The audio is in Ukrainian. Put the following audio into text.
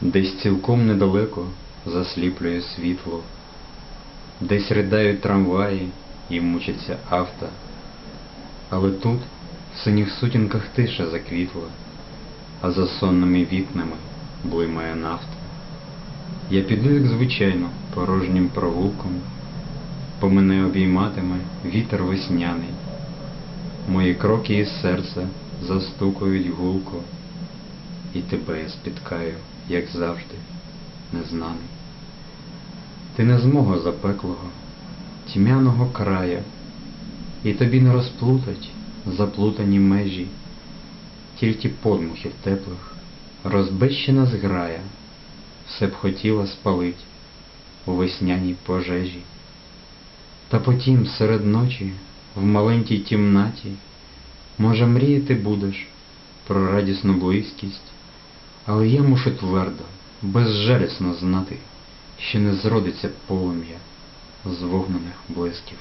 Десь цілком недалеко засліплює світло, десь ридають трамваї і мучаться авто. Але тут в синіх сутінках тиша заквітла, а за сонними вікнами блимає нафта. Я піду, як звичайно, порожнім провулком, по мене обійматиме вітер весняний. Мої кроки із серця застукують гулко, і тебе я спіткаю, як завжди, незнаний. Ти не з мого запеклого, тьмяного края, і тобі не розплутать заплутані межі, тільки подмухів теплих, розбещена зграя, все б хотіла спалить у весняній пожежі. Та потім серед ночі, в маленькій кімнаті, може, мріяти будеш про радісну близькість, але я мушу твердо, безжалісно знати, що не зродиться полум'я з вогнених блисків.